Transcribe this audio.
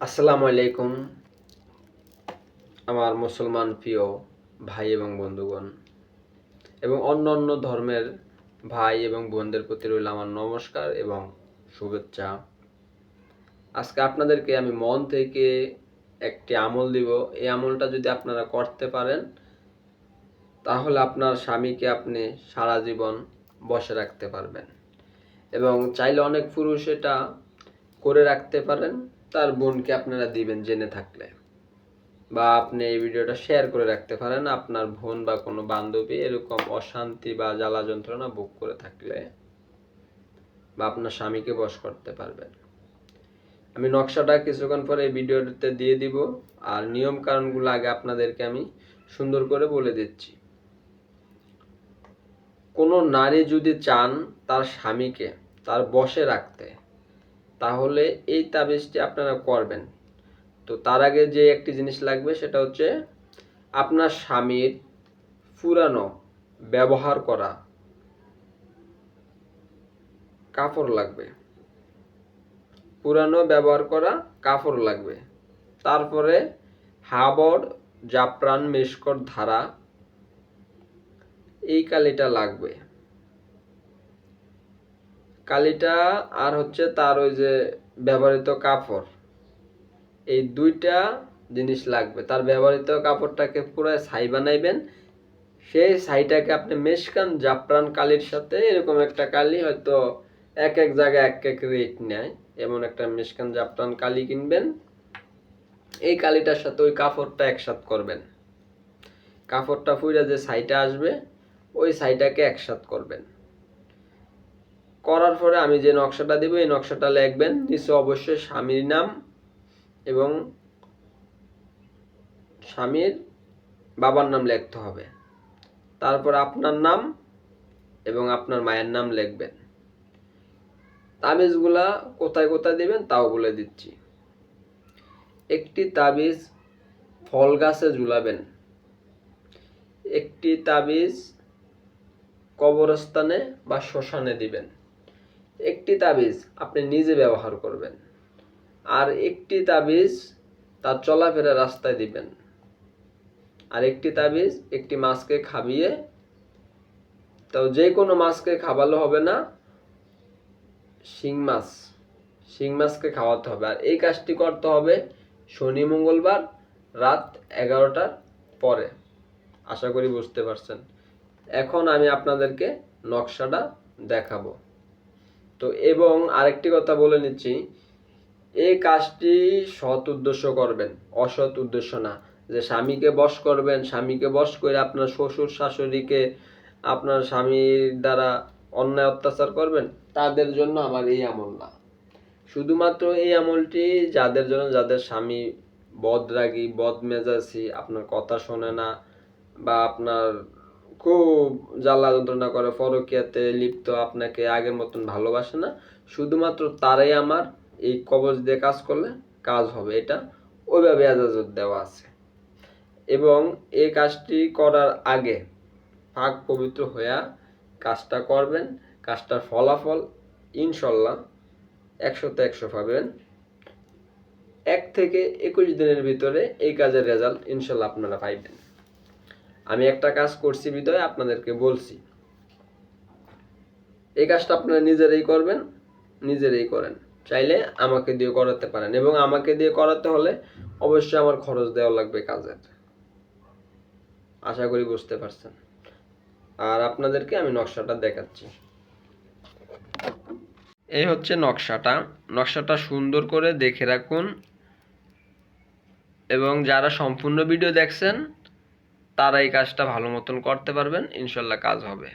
আসসালামু আলাইকুম, আমার মুসলমান প্রিয় ভাই এবং বন্ধুগণ এবং অন্য অন্য ধর্মের ভাই এবং বোনদের প্রতি রইল আমার নমস্কার এবং শুভেচ্ছা। আজকে আপনাদেরকে আমি মন থেকে একটি আমল দিব। এই আমলটা যদি আপনারা করতে পারেন, তাহলে আপনার স্বামীকে আপনি সারা জীবন বসে রাখতে পারবেন এবং চাইলে অনেক পুরুষ এটা করে রাখতে পারেন। তার বোনকে আপনারা দিবেন জেনে থাকলে। বা আপনি এই ভিডিওটা শেয়ার করে রাখতে পারেন আপনার বোন বা কোনো বান্ধবী এরকম অশান্তি বা জ্বালা যন্ত্রণা বুক করে থাকলে বা আপনার স্বামীকে বশ করতে পারবেন। আমি নকশাটা কিছুক্ষণ পরে এই ভিডিওতে দিয়ে দিব আর নিয়ম কারণগুলো আগে আপনাদেরকে আমি সুন্দর করে বলে দিচ্ছি। কোনো নারী যদি চান তার স্বামীকে তার বশে রাখতে তাহলে এই তাবিজটি আপনারা করবেন। তো তার আগে যে একটি জিনিস লাগবে সেটা হচ্ছে আপনার স্বামীর পুরানো ব্যবহার করা কাপড় লাগবে। পুরানো ব্যবহার করা কাপড় লাগবে। তারপরে হাবর জাফরান, মেশকর, ধারা এই কালিটা লাগবে। কালিটা আর হচ্ছে তার ওই যে ব্যবহৃত কাপড়। এই দুইটা জিনিস লাগবে। তার ব্যবহৃত কাপড়টাকে পুরো ছাই বানাইবেন। সেই ছাইটাকে আপনি মেশকান জাফরান কালির সাথে এরকম একটা কালি হয়তো এক এক জায়গায় এক এক রেট নেয়। এমন একটা মেশকান জাফরান কালি কিনবেন। এই কালিটার সাথে ওই কাপড়টা একসাথ করবেন। কাপড়টা ফুইরা যে ছাইটা আসবে, ওই ছাইটাকে একসাথ করবেন। করার পরে আমি যে নকশাটা দিব, এই নকশাটা লিখবেন। নিচে অবশ্যই স্বামীর নাম এবং স্বামীর বাবার নাম লিখতে হবে। তারপর আপনার নাম এবং আপনার মায়ের নাম লিখবেন। তাবিজগুলা কোথায় কোথায় দিবেন তাও বলে দিচ্ছি। একটি তাবিজ ফল গাছে ঝুলাবেন। একটি তাবিজ কবরস্থানে বা শ্মশানে দিবেন। একটি তাবিজ আপনি নিজে ব্যবহার করবেন। আর একটি তাবিজ তার চলাফেরা রাস্তায় দিবেন। আর একটি তাবিজ একটি মাছকে খাবিয়ে, তো যে কোনো মাছকে খাওয়ালে হবে না, শিং মাছ। শিং মাছকে খাওয়াতে হবে। আর এই কাজটি করতে হবে শনি, মঙ্গলবার রাত এগারোটার পরে। আশা করি বুঝতে পারছেন। এখন আমি আপনাদেরকে নকশাটা দেখাবো। তো এবং আরেকটি কথা বলে নিচ্ছি এই কাজটি সৎ উদ্দেশ্য করবেন, অসৎ উদ্দেশ্য না। যে স্বামীকে বশ করবেন, স্বামীকে বশ করে আপনার শ্বশুর শাশুড়িকে আপনার স্বামীর দ্বারা অন্যায় অত্যাচার করবেন, তাদের জন্য আমার এই আমল না। শুধুমাত্র এই আমলটি যাদের জন্য যাদের স্বামী বদরাগী, বদমেজাজি, আপনার কথা শোনে না বা আপনার খুব জ্বালা যন্ত্রণা করে, পরকিয়াতে লিপ্ত, আপনাকে আগের মতন ভালোবাসে না। শুধুমাত্র তারাই আমার এই কবজ দিয়ে কাজ করলে কাজ হবে, এটা ওইভাবে এজাজত দেওয়া আছে। এবং এই কাজটি করার আগে পাক পবিত্র হইয়া কাজটা করবেন, কাজটার ফলাফল ইনশাল্লাহ একশোতে একশো পাবেন। এক থেকে একুশ দিনের ভিতরে এই কাজের রেজাল্ট ইনশাল্লাহ আপনারা পাইবেন। আমি একটা কাজ করছি বিদয়, আপনাদেরকে বলছি। এই কাজটা আপনারা নিজেরাই করবেন, নিজেরাই করেন। চাইলে আমাকে দিয়ে করাতে পারেন এবং আমাকে দিয়ে করাতে হলে অবশ্যই আমার খরচ দেওয়া লাগবে কাজের। আশা করি বুঝতে পারছেন। আর আপনাদেরকে আমি নকশাটা দেখাচ্ছি। এই হচ্ছে নকশাটা। নকশাটা সুন্দর করে দেখে রাখুন এবং যারা সম্পূর্ণ ভিডিও দেখছেন তারা এই কাজটা ভালো মতন করতে পারবেন ইনশাল্লাহ কাজ হবে।